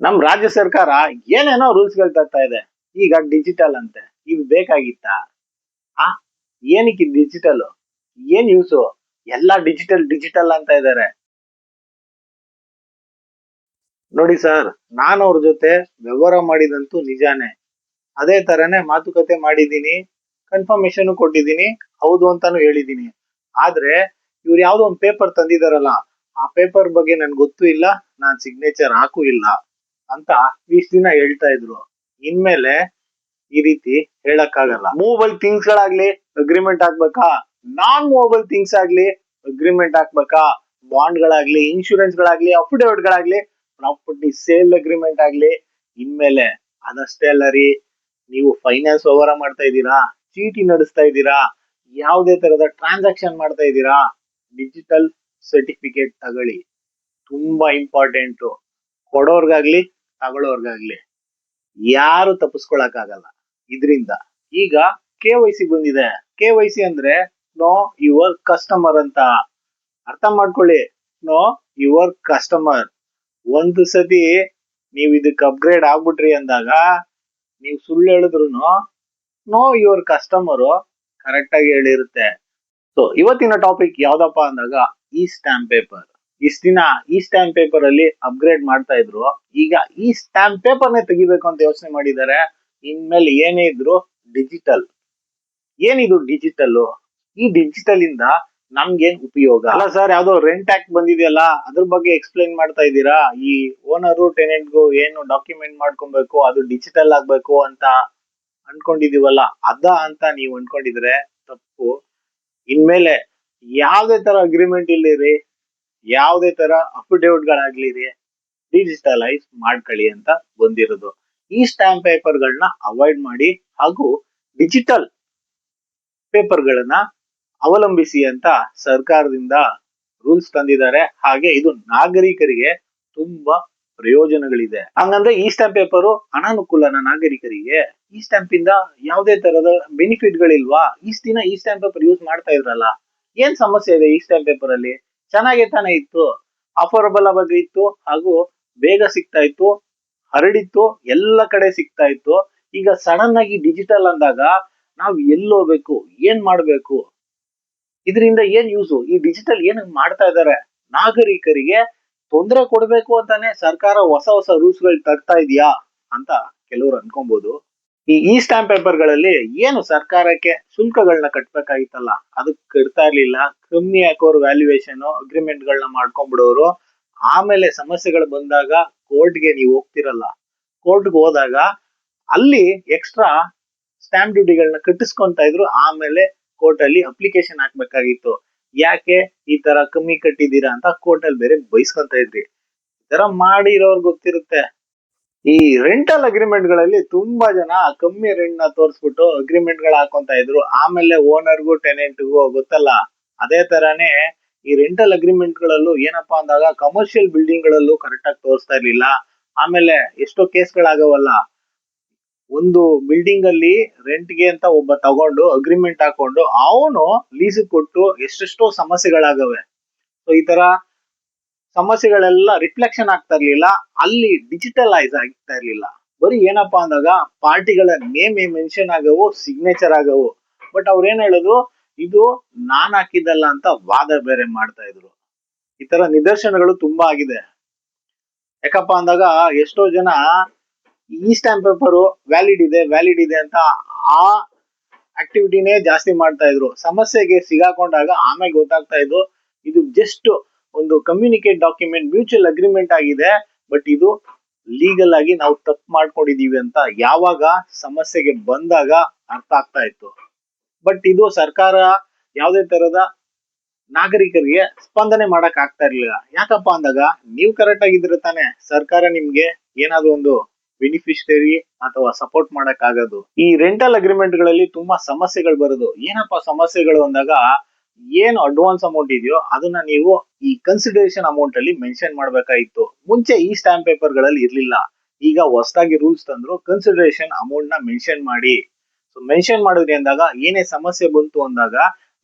ನಮ್ ರಾಜ್ಯ ಸರ್ಕಾರ ಏನೇನೋ ರೂಲ್ಸ್ ತರ್ತಾ ಇದೆ. ಈಗ ಡಿಜಿಟಲ್ ಅಂತೆ. ಇದು ಬೇಕಾಗಿತ್ತಾ? ಆ, ಏನಕ್ಕೆ ಡಿಜಿಟಲ್ ಏನ್ ಯೂಸ್ ಎಲ್ಲ ಡಿಜಿಟಲ್ ಡಿಜಿಟಲ್ ಅಂತ ಇದಾರೆ. ನೋಡಿ ಸರ್, ನಾನು ಅವ್ರ ಜೊತೆ ವ್ಯವಹಾರ ಮಾಡಿದಂತೂ ನಿಜಾನೇ. ಅದೇ ತರನೇ ಮಾತುಕತೆ ಮಾಡಿದ್ದೀನಿ ಕನ್ಫರ್ಮೇಶನ್ ಕೊಟ್ಟಿದ್ದೀನಿ, ಹೌದು ಅಂತಾನು ಹೇಳಿದೀನಿ ಆದ್ರೆ, ಇವ್ರು ಯಾವ್ದೋ ಒಂದು ಪೇಪರ್ ತಂದಿದಾರಲ್ಲ, ಆ ಪೇಪರ್ ಬಗ್ಗೆ ನನ್ಗೆ ಗೊತ್ತೂ ಇಲ್ಲ, ನಾನ್ ಸಿಗ್ನೇಚರ್ ಹಾಕೂ ಇಲ್ಲ. ಅಂತ ಇಷ್ಟ ದಿನ ಹೇಳ್ತಾ ಇದ್ರು. ಇನ್ಮೇಲೆ ಈ ರೀತಿ ಹೇಳಕ್ಕಾಗಲ್ಲ. ಮೂವಲ್ ಥಿಂಗ್ಸ್ ಗಳಾಗ್ಲಿ ಅಗ್ರಿಮೆಂಟ್ ಹಾಕ್ಬೇಕಾ ನಾನ್ ಮೂವಲ್ ಥಿಂಗ್ಸ್ ಆಗ್ಲಿ ಅಗ್ರಿಮೆಂಟ್ ಹಾಕ್ಬೇಕಾ ಬಾಂಡ್ ಗಳಾಗ್ಲಿ ಇನ್ಶೂರೆನ್ಸ್ ಗಳಾಗ್ಲಿ ಅಫಿಡೇವಿಟ್ ಗಳಾಗ್ಲಿ ಪ್ರಾಪರ್ಟಿ ಸೇಲ್ ಅಗ್ರಿಮೆಂಟ್ ಆಗ್ಲಿ, ಇನ್ಮೇಲೆ ಅದಷ್ಟೇ ಅಲ್ಲ ರೀ. ನೀವು ಫೈನಾನ್ಸ್ ವ್ಯವಹಾರ ಮಾಡ್ತಾ ಇದ್ದೀರಾ? ಚೀಟಿ ನಡೆಸ್ತಾ ಇದ್ದೀರಾ? ಯಾವುದೇ ತರದ ಟ್ರಾನ್ಸಾಕ್ಷನ್ ಮಾಡ್ತಾ ಇದ್ದೀರಾ? ಡಿಜಿಟಲ್ ಸರ್ಟಿಫಿಕೇಟ್ ತಗೊಳ್ಳಿ. ತುಂಬಾ ಇಂಪಾರ್ಟೆಂಟ್ ಕೊಡೋರ್ಗಾಗ್ಲಿ ತಗೊಳ್ಳೋರ್ಗಾಗ್ಲಿ. ಯಾರು ಆಗಲ್ಲ ಇದರಿಂದ. ಈಗ ಕೆ ವೈ ಸಿ ಬಂದಿದೆ. ಕೆ ವೈ ಸಿ ಅಂದ್ರೆ, ನೋ ಯುವರ್ ಕಸ್ಟಮರ್ ಅಂತ. ಅರ್ಥ ಮಾಡ್ಕೊಳ್ಳಿ. Know your customer. ಒಂದು ಸತಿ ನೀವ್ ಇದಕ್ ಅಪ್ಗ್ರೇಡ್ ಆಗ್ಬಿಟ್ರಿ ಅಂದಾಗ, ನೀವು ಸುಳ್ಳು ಹೇಳಿದ್ರು ನೋ ಯುವರ್ ಕಸ್ಟಮರ್ ಕರೆಕ್ಟ್ ಆಗಿ ಹೇಳಿರುತ್ತೆ. ಸೊ ಇವತ್ತಿನ ಟಾಪಿಕ್ ಯಾವ್ದಪ್ಪ ಅಂದಾಗ, ಈ ಸ್ಟಾಂಪ್ ಪೇಪರ್. ಇಷ್ಟ ದಿನ ಈ ಸ್ಟಾಂಪ್ ಪೇಪರ್ ಅಲ್ಲಿ ಅಪ್ಗ್ರೇಡ್ ಮಾಡ್ತಾ ಇದ್ರು. ಈಗ ಈ ಸ್ಟಾಂಪ್ ಪೇಪರ್ ನೇ ತೆಗಿಬೇಕು ಅಂತ ಯೋಚನೆ ಮಾಡಿದ್ದಾರೆ ಇನ್ಮೇಲೆ ಏನೇ ಇದ್ರು ಡಿಜಿಟಲ್ ಏನಿದು ಡಿಜಿಟಲ್ ಈ ಡಿಜಿಟಲ್ ಇಂದ ನಮ್ಗೇನ್ ಉಪಯೋಗ? ಅಲ್ಲ ಸರ್ ಯಾವ್ದೋ ರೆಂಟ್ ಆಕ್ಟ್ ಬಂದಿದೆಯಲ್ಲ, ಅದ್ರ ಬಗ್ಗೆ ಎಕ್ಸ್ಪ್ಲೈನ್ ಮಾಡ್ತಾ ಇದ್ದೀರಾ? ಈ ಓನರು ಟೆನೆಂಟ್ಗೂ ಏನು ಡಾಕ್ಯುಮೆಂಟ್ ಮಾಡ್ಕೊಬೇಕು, ಅದು ಡಿಜಿಟಲ್ ಆಗ್ಬೇಕು ಅಂತ ಅನ್ಕೊಂಡಿದೀವಲ್ಲ, ಅದ ಅಂತ ನೀವು ಅನ್ಕೊಂಡಿದ್ರೆ ತಪ್ಪು. ಇನ್ಮೇಲೆ ಯಾವ್ದೇ ತರ ಅಗ್ರಿಮೆಂಟ್ ಇಲ್ಲಿರಿ ಯಾವ್ದೇ ತರ ಅಫಿಡೇವಿಟ್ ಗಳಾಗ್ಲಿ ಡಿಜಿಟಲೈಸ್ ಮಾಡ್ಕೊಳ್ಳಿ ಅಂತ ಬಂದಿರೋದು. ಈ ಸ್ಟಾಂಪ್ ಪೇಪರ್ ಗಳನ್ನ ಅವಾಯ್ಡ್ ಮಾಡಿ ಹಾಗೂ ಡಿಜಿಟಲ್ ಪೇಪರ್ ಗಳನ್ನ ಅವಲಂಬಿಸಿ ಅಂತ ಸರ್ಕಾರದಿಂದ ರೂಲ್ಸ್ ತಂದಿದ್ದಾರೆ. ಹಾಗೆ ಇದು ನಾಗರಿಕರಿಗೆ ತುಂಬಾ ಪ್ರಯೋಜನಗಳಿದೆ. ಹಂಗಂದ್ರೆ ಈ ಸ್ಟಾಂಪ್ ಪೇಪರು ಅನಾನುಕೂಲನ ನಾಗರಿಕರಿಗೆ, ಈ ಸ್ಟಾಂಪ್ ಇಂದ ಯಾವುದೇ ತರದ ಬೆನಿಫಿಟ್ ಗಳಿಲ್ವಾ? ಇಷ್ಟ ದಿನ ಈ ಸ್ಟಾಂಪ್ ಪೇಪರ್ ಯೂಸ್ ಮಾಡ್ತಾ ಇದ್ರಲ್ಲ, ಏನ್ ಸಮಸ್ಯೆ ಇದೆ ಈ ಸ್ಟಾಂಪ್ ಪೇಪರ್ ಅಲ್ಲಿ? ಚೆನ್ನಾಗೆ ತಾನೇ ಇತ್ತು. ಅಫೋರ್ಡಬಲ್ ಬಗ್ಗೆ ಇತ್ತು ಹಾಗೂ ಬೇಗ ಸಿಗ್ತಾ ಇತ್ತು. ಹರಡಿತ್ತು. ಎಲ್ಲ ಕಡೆ ಸಿಗ್ತಾ ಇತ್ತು. ಈಗ ಸಡನ್ ಆಗಿ ಡಿಜಿಟಲ್ ಅಂದಾಗ ನಾವು ಎಲ್ಲಿ ಹೋಗ್ಬೇಕು, ಏನ್ ಮಾಡ್ಬೇಕು? ಇದರಿಂದ ಏನ್ ಯೂಸು ಈ ಡಿಜಿಟಲ್ ಏನ್ ಮಾಡ್ತಾ ಇದ್ದಾರೆ? ನಾಗರಿಕರಿಗೆ ತೊಂದರೆ ಕೊಡ್ಬೇಕು ಅಂತಾನೆ ಸರ್ಕಾರ ಹೊಸ ಹೊಸ ರೂಲ್ಸ್ಗಳು ತರ್ತಾ ಇದೆಯಾ ಅಂತ ಕೆಲವರು ಅನ್ಕೊಬಹುದು ಈ ಸ್ಟಾಂಪ್ ಪೇಪರ್ಗಳಲ್ಲಿ ಏನು ಸರ್ಕಾರಕ್ಕೆ ಶುಲ್ಕಗಳನ್ನ ಕಟ್ಬೇಕಾಗಿತ್ತಲ್ಲ? ಅದಕ್ಕೆ ಕಟ್ತಾ ಇರ್ಲಿಲ್ಲ. ಕಮ್ಮಿ ಹಾಕೋರು ವ್ಯಾಲ್ಯೂಯೇಷನ್ ಅಗ್ರಿಮೆಂಟ್ ಗಳನ್ನ ಮಾಡ್ಕೊಂಡ್ಬಿಡೋರು ಆಮೇಲೆ ಸಮಸ್ಯೆಗಳು ಬಂದಾಗ ಕೋರ್ಟ್ಗೆ ನೀವು ಹೋಗ್ತಿರಲ್ಲ. ಕೋರ್ಟ್ಗೆ ಹೋದಾಗ ಅಲ್ಲಿ ಎಕ್ಸ್ಟ್ರಾ ಸ್ಟಾಂಪ್ ಡ್ಯೂಟಿಗಳನ್ನ ಕಟ್ಟಿಸ್ಕೊಂತ ಇದ್ರು. ಆಮೇಲೆ ಕೋರ್ಟ್ ಅಲ್ಲಿ ಅಪ್ಲಿಕೇಶನ್ ಹಾಕ್ಬೇಕಾಗಿತ್ತು. ಯಾಕೆ ಈ ತರ ಕಮ್ಮಿ ಕಟ್ಟಿದೀರಾ ಅಂತ ಕೋರ್ಟ್ ಅಲ್ಲಿ ಬೇರೆ ಬೈಸ್ಕೊಂತ ಇದ್ರಿ. ಈ ತರ ಮಾಡಿರೋರ್ ಗೊತ್ತಿರುತ್ತೆ. ಈ ರೆಂಟಲ್ ಅಗ್ರಿಮೆಂಟ್ಗಳಲ್ಲಿ ತುಂಬಾ ಜನ ಕಮ್ಮಿ ರೆಂಟ್ನ ತೋರಿಸ್ಬಿಟ್ಟು ಅಗ್ರಿಮೆಂಟ್ಗಳು ಹಾಕೊಂತ ಇದ್ರು. ಆಮೇಲೆ ಓನರ್ಗೂ ಟೆನೆಂಟ್ಗೂ ಗೊತ್ತಲ್ಲ. ಅದೇ ತರಾನೇ ಈ ರೆಂಟಲ್ ಅಗ್ರಿಮೆಂಟ್ ಗಳಲ್ಲೂ ಏನಪ್ಪಾ ಅಂದಾಗ ಕಮರ್ಷಿಯಲ್ ಬಿಲ್ಡಿಂಗ್ ಗಳಲ್ಲೂ ಕರೆಕ್ಟ್ ಆಗಿ ತೋರಿಸ್ತಾ ಇರ್ಲಿಲ್ಲ. ಆಮೇಲೆ ಎಷ್ಟೋ ಕೇಸ್ಗಳಾಗವಲ್ಲ ಒಂದು ಬಿಲ್ಡಿಂಗ್ ಅಲ್ಲಿ ರೆಂಟ್ಗೆ ಅಂತ ಒಬ್ಬ ತಗೊಂಡು ಅಗ್ರಿಮೆಂಟ್ ಹಾಕೊಂಡು ಅವನು ಲೀಸ್ ಕೊಟ್ಟು ಎಷ್ಟೆಷ್ಟೋ ಸಮಸ್ಯೆಗಳಾಗವೆ. ಸೊ ಈ ತರ ಸಮಸ್ಯೆಗಳೆಲ್ಲ ರಿಫ್ಲೆಕ್ಷನ್ ಆಗ್ತಾ ಇರ್ಲಿಲ್ಲ. ಅಲ್ಲಿ ಡಿಜಿಟಲೈಸ್ ಆಗ್ತಾ ಇರ್ಲಿಲ್ಲ. ಬರೀ ಏನಪ್ಪಾ ಅಂದಾಗ ಪಾರ್ಟಿಗಳ ನೇಮ್ ಮೆನ್ಷನ್ ಆಗವು ಸಿಗ್ನೇಚರ್ ಆಗವು. ಬಟ್ ಅವ್ರ ಏನ್ ಹೇಳಿದ್ರು? ಇದು ನಾನ್ ಹಾಕಿದ್ದಲ್ಲ ಅಂತ ವಾದ ಬೇರೆ ಮಾಡ್ತಾ ಇದ್ರು. ಈ ತರ ನಿದರ್ಶನಗಳು ತುಂಬಾ ಆಗಿದೆ. ಯಾಕಪ್ಪ ಅಂದಾಗ ಎಷ್ಟೋ ಜನ ಈ ಸ್ಟಾಂಪ್ ಪೇಪರು ವ್ಯಾಲಿಡ್ ಇದೆ ವ್ಯಾಲಿಡ್ ಇದೆ ಅಂತ ಆ ಆಕ್ಟಿವಿಟಿನೇ ಜಾಸ್ತಿ ಮಾಡ್ತಾ ಇದ್ರು. ಸಮಸ್ಯೆಗೆ ಸಿಗಾಕೊಂಡಾಗ ಆಮೇಲೆ ಗೊತ್ತಾಗ್ತಾ ಇದ್ರು. ಇದು ಜಸ್ಟ್ ಒಂದು ಕಮ್ಯುನಿಕೇಟ್ ಡಾಕ್ಯುಮೆಂಟ್ ಮ್ಯೂಚುವಲ್ ಅಗ್ರಿಮೆಂಟ್ ಆಗಿದೆ ಬಟ್ ಇದು ಲೀಗಲ್ ಆಗಿ ನಾವು ತಪ್ಪು ಮಾಡ್ಕೊಂಡಿದೀವಿ ಅಂತ ಯಾವಾಗ ಸಮಸ್ಯೆಗೆ ಬಂದಾಗ ಅರ್ಥ ಆಗ್ತಾ ಇತ್ತು. ಬಟ್ ಇದು ಸರ್ಕಾರ ಯಾವುದೇ ತರದ ನಾಗರಿಕರಿಗೆ ಸ್ಪಂದನೆ ಮಾಡಕ್ ಆಗ್ತಾ ಇರ್ಲಿಲ್ಲ. ಯಾಕಪ್ಪ ಅಂದಾಗ ನೀವು ಕರೆಕ್ಟ್ ಆಗಿದ್ರೆ ತಾನೆ ಸರ್ಕಾರ ನಿಮ್ಗೆ ಏನಾದ್ರು ಒಂದು ಬೆನಿಫಿಷರಿ ಅಥವಾ ಸಪೋರ್ಟ್ ಮಾಡಕ್ ಆಗೋದು. ಈ ರೆಂಟಲ್ ಅಗ್ರಿಮೆಂಟ್ಗಳಲ್ಲಿ ತುಂಬಾ ಸಮಸ್ಯೆಗಳು ಬರೋದು. ಏನಪ್ಪಾ ಸಮಸ್ಯೆಗಳು ಅಂದಾಗ ಏನು ಅಡ್ವಾನ್ಸ್ ಅಮೌಂಟ್ ಇದೆಯೋ ಅದನ್ನ ನೀವು ಈ ಕನ್ಸಿಡರೇಷನ್ ಅಮೌಂಟ್ ಅಲ್ಲಿ ಮೆನ್ಷನ್ ಮಾಡ್ಬೇಕಾಗಿತ್ತು ಮುಂಚೆ ಈ ಸ್ಟಾಂಪ್ ಪೇಪರ್ಗಳಲ್ಲಿ ಇರ್ಲಿಲ್ಲ. ಈಗ ಹೊಸದಾಗಿ ರೂಲ್ಸ್ ತಂದ್ರು ಕನ್ಸಿಡರೇಷನ್ ಅಮೌಂಟ್ನ ಮೆನ್ಷನ್ ಮಾಡಿ. ಸೊ ಮೆನ್ಷನ್ ಮಾಡಿದ್ರಿ ಅಂದಾಗ ಏನೇ ಸಮಸ್ಯೆ ಬಂತು ಅಂದಾಗ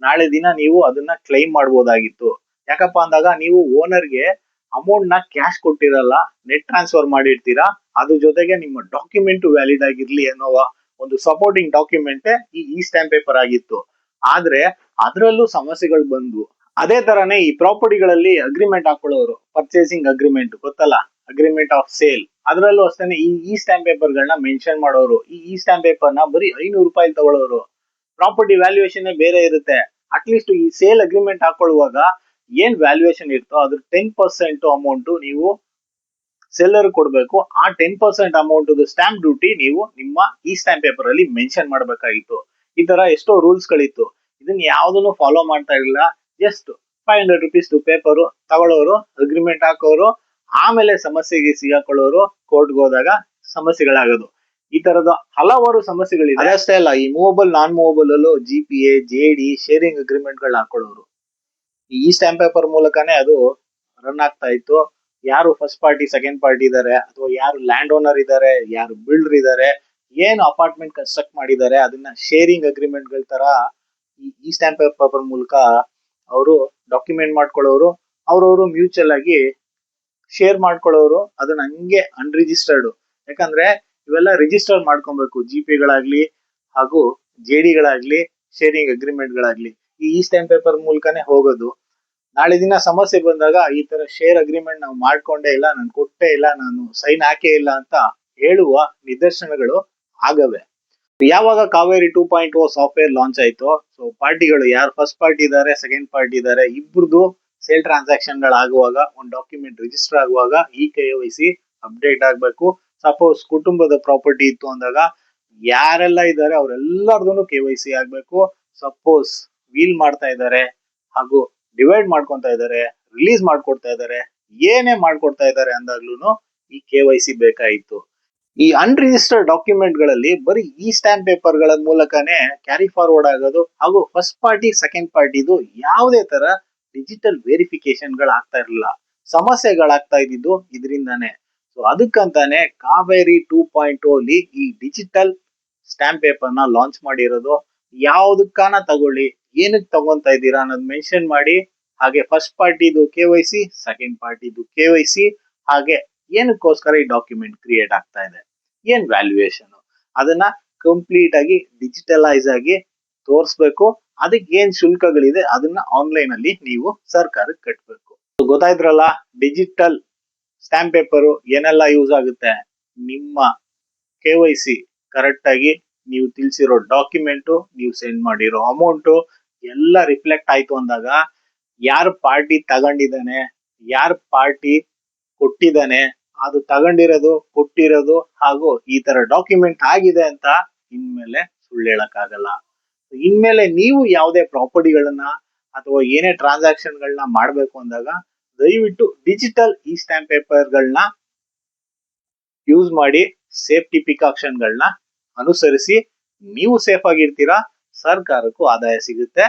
ನಾಳೆ ದಿನ ನೀವು ಅದನ್ನ ಕ್ಲೈಮ್ ಮಾಡಬಹುದಾಗಿತ್ತು ಯಾಕಪ್ಪ ಅಂದಾಗ ನೀವು ಓನರ್ಗೆ ಅಮೌಂಟ್ನ ಕ್ಯಾಶ್ ಕೊಟ್ಟಿರಲ್ಲ ನೆಟ್ ಟ್ರಾನ್ಸ್ಫರ್ ಮಾಡಿರ್ತೀರಾ, ಅದ್ರ ಜೊತೆಗೆ ನಿಮ್ಮ ಡಾಕ್ಯುಮೆಂಟ್ ವ್ಯಾಲಿಡ್ ಆಗಿರ್ಲಿ ಅನ್ನೋ ಒಂದು ಸಪೋರ್ಟಿಂಗ್ ಡಾಕ್ಯುಮೆಂಟ್ ಈ ಈ ಸ್ಟ್ಯಾಂಪ್ ಪೇಪರ್ ಆಗಿತ್ತು. ಆದ್ರೆ ಅದರಲ್ಲೂ ಸಮಸ್ಯೆಗಳು ಬಂದ್ವು ಅದೇ ತರನೇ ಈ ಪ್ರಾಪರ್ಟಿಗಳಲ್ಲಿ ಅಗ್ರಿಮೆಂಟ್ ಹಾಕೊಳ್ಳೋರು ಪರ್ಚೇಸಿಂಗ್ ಅಗ್ರಿಮೆಂಟ್ ಗೊತ್ತಲ್ಲ? ಅಗ್ರಿಮೆಂಟ್ ಆಫ್ ಸೇಲ್ ಅದರಲ್ಲೂ ಅಷ್ಟೇ ಈ ಈ ಸ್ಟ್ಯಾಂಪ್ ಪೇಪರ್ ಗಳನ್ನ ಮೆನ್ಷನ್ ಮಾಡೋರು, ಈ ಈ ಸ್ಟ್ಯಾಂಪ್ ಪೇಪರ್ನ ಬರೀ ಐನೂರು ರೂಪಾಯಿ ತಗೊಳ್ಳೋರು ಪ್ರಾಪರ್ಟಿ ವ್ಯಾಲ್ಯೂಯೇಷನ್ ಬೇರೆ ಇರುತ್ತೆ. ಅಟ್ಲೀಸ್ಟ್ ಈ ಸೇಲ್ ಅಗ್ರಿಮೆಂಟ್ ಹಾಕೊಳ್ಳುವಾಗ ಏನ್ ವ್ಯಾಲ್ಯೂಯೇಷನ್ ಇರ್ತೋ ಅದ್ರ ಟೆನ್ ಪರ್ಸೆಂಟ್ ಅಮೌಂಟ್ ನೀವು ಸೆಲ್ಲರ್ ಕೊಡಬೇಕು. ಆ ten percent amount stamp duty ನೀವು ನಿಮ್ಮ ಈ ಸ್ಟಾಂಪ್ ಪೇಪರ್ ಅಲ್ಲಿ ಮೆನ್ಷನ್ ಮಾಡಬೇಕಾಗಿತ್ತು. ಈ ತರ ಎಷ್ಟೋ ರೂಲ್ಸ್ ಗಳಿತ್ತು. ಇದನ್ನ ಯಾವ್ದನ್ನು ಫಾಲೋ ಮಾಡ್ತಾ ಇಲ್ಲ just five hundred rupees paper ತಗೊಳ್ಳೋರು agreement ಹಾಕೋರು, ಆಮೇಲೆ ಸಮಸ್ಯೆಗೆ ಸಿಗಾಕೊಳ್ಳೋರು ಕೋರ್ಟ್ಗೆ ಹೋದಾಗ ಸಮಸ್ಯೆಗಳಾಗೋದು. ಈ ತರದ ಹಲವಾರು ಸಮಸ್ಯೆಗಳಿದೆ. ಅಷ್ಟೇ ಅಲ್ಲ, ಈ ಮೂವಬಲ್ ನಾನ್ ಮೂವಬಲ್ ಅಲ್ಲೂ G P A J D sharing ಅಗ್ರಿಮೆಂಟ್ಗಳು ಹಾಕೊಳ್ಳೋರು. ಈ ಸ್ಟಾಂಪ್ ಪೇಪರ್ ಮೂಲಕನೇ ಅದು ರನ್ ಆಗ್ತಾ ಇತ್ತು. ಯಾರು ಫಸ್ಟ್ ಪಾರ್ಟಿ ಸೆಕೆಂಡ್ ಪಾರ್ಟಿ ಇದಾರೆ, ಅಥವಾ ಯಾರು ಲ್ಯಾಂಡ್ ಓನರ್ ಇದಾರೆ, ಯಾರು ಬಿಲ್ಡರ್ ಇದಾರೆ, ಏನು ಅಪಾರ್ಟ್ಮೆಂಟ್ ಕನ್ಸ್ಟ್ರಕ್ಟ್ ಮಾಡಿದ್ದಾರೆ ಅದನ್ನ ಶೇರಿಂಗ್ ಅಗ್ರಿಮೆಂಟ್ಗಳ ತರ ಈ- ಸ್ಟಾಂಪ್ ಪೇಪರ್ ಮೂಲಕ ಅವರು ಡಾಕ್ಯುಮೆಂಟ್ ಮಾಡ್ಕೊಳ್ಳೋರು, ಅವ್ರವ್ರು ಮ್ಯೂಚುವಲ್ ಆಗಿ ಶೇರ್ ಮಾಡ್ಕೊಳ್ಳೋರು, ಅದನ್ನ ಹಂಗೆ ಅನ್ರಿಜಿಸ್ಟರ್ಡ್ ಯಾಕಂದ್ರೆ ಇವೆಲ್ಲ ರಿಜಿಸ್ಟರ್ ಮಾಡ್ಕೊಬೇಕು. ಜಿ ಗಳಾಗ್ಲಿ ಹಾಗೂ ಜೆ ಗಳಾಗ್ಲಿ ಶೇರಿಂಗ್ ಅಗ್ರಿಮೆಂಟ್ ಗಳಾಗ್ಲಿ ಈ ಸ್ಟ್ಯಾಂಪ್ ಪೇಪರ್ ಮೂಲಕನೇ ಹೋಗೋದು. ನಾಳೆ ದಿನ ಸಮಸ್ಯೆ ಬಂದಾಗ ಈ ತರ ಶೇರ್ ಅಗ್ರಿಮೆಂಟ್ ನಾವು ಮಾಡ್ಕೊಂಡೇ ಇಲ್ಲ, ನಾನು ಕೊಟ್ಟೇ ಇಲ್ಲ, ನಾನು ಸೈನ್ ಹಾಕೇ ಇಲ್ಲ ಅಂತ ಹೇಳುವ ನಿದರ್ಶನಗಳು ಆಗವೆ. ಯಾವಾಗ Kaveri two point O software launch ಆಯ್ತು ಸೊ ಪಾರ್ಟಿಗಳು ಯಾರು ಫಸ್ಟ್ ಪಾರ್ಟಿ ಇದಾರೆ ಸೆಕೆಂಡ್ ಪಾರ್ಟಿ ಇದಾರೆ ಇಬ್ಬರದು ಸೇಲ್ ಟ್ರಾನ್ಸಾಕ್ಷನ್ ಆಗುವಾಗ, ಒಂದು ಡಾಕ್ಯುಮೆಂಟ್ ರಿಜಿಸ್ಟರ್ ಆಗುವಾಗ ಈ ಕೆ ವೈ ಸಿ ಅಪ್ಡೇಟ್ ಆಗಬೇಕು. ಸಪೋಸ್ ಕುಟುಂಬದ ಪ್ರಾಪರ್ಟಿ ಇತ್ತು ಅಂದಾಗ, ಯಾರೆಲ್ಲ ಇದ್ದಾರೆ ಅವರೆಲ್ಲರದೂ ಕೆ ವೈ ಸಿ ಆಗಬೇಕು. ಸಪೋಸ್ ವೀಲ್ ಮಾಡ್ತಾ ಇದ್ದಾರೆ ಹಾಗೂ ಡಿವೈಡ್ ಮಾಡ್ಕೊತಾ ಇದ್ದಾರೆ ರಿಲೀಸ್ ಮಾಡ್ಕೊಡ್ತಾ ಇದ್ದಾರೆ ಏನೇ ಮಾಡ್ಕೊಡ್ತಾ ಇದ್ದಾರೆ ಅಂದಾಗ್ಲೂ ಈ ಕೆ ವೈ ಸಿ ಬೇಕಾಯಿತು. ಈ ಅನ್ರಿಜಿಸ್ಟರ್ಡ್ ಡಾಕ್ಯುಮೆಂಟ್ಗಳಲ್ಲಿ ಬರೀ ಈ ಸ್ಟ್ಯಾಂಪ್ ಪೇಪರ್ಗಳ ಮೂಲಕನೇ ಕ್ಯಾರಿ ಫಾರ್ವರ್ಡ್ ಆಗೋದು ಹಾಗೂ ಫಸ್ಟ್ ಪಾರ್ಟಿ ಸೆಕೆಂಡ್ ಪಾರ್ಟಿದು ಯಾವುದೇ ತರ ಡಿಜಿಟಲ್ ವೆರಿಫಿಕೇಶನ್ ಆಗ್ತಾ ಇರಲಿಲ್ಲ. ಸಮಸ್ಯೆಗಳಾಗ್ತಾ ಇದ್ದಿದ್ದು ಇದರಿಂದಾನೆ. ಸೊ ಅದಕ್ಕಂತಾನೆ ಕಾವೇರಿ ಟೂ ಪಾಯಿಂಟ್ ಅಲ್ಲಿ ಈ ಡಿಜಿಟಲ್ ಸ್ಟ್ಯಾಂಪ್ ಪೇಪರ್ನ ಲಾಂಚ್ ಮಾಡಿರೋದು. ಯಾವ್ದಕ್ಕಾನ ತಗೊಳ್ಳಿ ಏನಕ್ಕೆ ತಗೊಂತ ಇದ್ದೀರಾ ಅನ್ನೋದು ಮೆನ್ಷನ್ ಮಾಡಿ, ಹಾಗೆ ಫಸ್ಟ್ ಪಾರ್ಟಿದು ಕೆ ವೈ ಸಿ ಸೆಕೆಂಡ್ ಪಾರ್ಟಿದು ಕೆ ವೈ ಸಿ ಹಾಗೆ ಏನಕ್ಕೋಸ್ಕರ ಈ ಡಾಕ್ಯುಮೆಂಟ್ ಕ್ರಿಯೇಟ್ ಆಗ್ತಾ ಇದೆ? ಏನ್ ವ್ಯಾಲ್ಯೂಯೇಷನ್ ಅದನ್ನ ಕಂಪ್ಲೀಟ್ ಆಗಿ ಡಿಜಿಟಲೈಸ್ ಆಗಿ ತೋರಿಸ್ಬೇಕು. ಅದಕ್ಕೆ ಏನ್ ಶುಲ್ಕಗಳಿದೆ? ಅದನ್ನ ಆನ್ಲೈನ್ ಅಲ್ಲಿ ನೀವು ಸರ್ಕಾರಕ್ಕೆ ಕಟ್ಟಬೇಕು ಗೊತ್ತಾಯ್ತ್ರಲ್ಲ ಡಿಜಿಟಲ್ ಸ್ಟ್ಯಾಂಪ್ ಪೇಪರು ಏನೆಲ್ಲ ಯೂಸ್ ಆಗುತ್ತೆ? ನಿಮ್ಮ ಕೆ ವೈ ಸಿ ಕರೆಕ್ಟ್ ಆಗಿ ನೀವು ತಿಳಿಸಿರೋ ಡಾಕ್ಯುಮೆಂಟು ನೀವು ಸೆಂಡ್ ಮಾಡಿರೋ ಅಮೌಂಟು ಎಲ್ಲ ರಿಫ್ಲೆಕ್ಟ್ ಆಯ್ತು ಅಂದಾಗ ಯಾರು ಪಾರ್ಟಿ ತಗೊಂಡಿದ್ದಾನೆ? ಯಾರು ಪಾರ್ಟಿ ಕೊಟ್ಟಿದ್ದಾನೆ? ಅದು ತಗೊಂಡಿರೋದು, ಕೊಟ್ಟಿರೋದು ಹಾಗೂ ಈ ತರ ಡಾಕ್ಯುಮೆಂಟ್ ಆಗಿದೆ ಅಂತ ಇನ್ಮೇಲೆ ಸುಳ್ಳು ಹೇಳಕ್ಕಾಗಲ್ಲ. ಇನ್ಮೇಲೆ ನೀವು ಯಾವುದೇ ಪ್ರಾಪರ್ಟಿಗಳನ್ನ ಅಥವಾ ಏನೇ ಟ್ರಾನ್ಸಾಕ್ಷನ್ ಗಳನ್ನ ಮಾಡ್ಬೇಕು ಅಂದಾಗ ದಯವಿಟ್ಟು ಡಿಜಿಟಲ್ ಇ ಸ್ಟ್ಯಾಂಪ್ ಪೇಪರ್ಗಳನ್ನ ಯೂಸ್ ಮಾಡಿ ಸೇಫ್ಟಿ ಪಿಕಾಕ್ಷನ್ಗಳನ್ನ ಅನುಸರಿಸಿ ನೀವು ಸೇಫ್ ಆಗಿರ್ತೀರಾ ಸರ್ಕಾರಕ್ಕೂ ಆದಾಯ ಸಿಗುತ್ತೆ.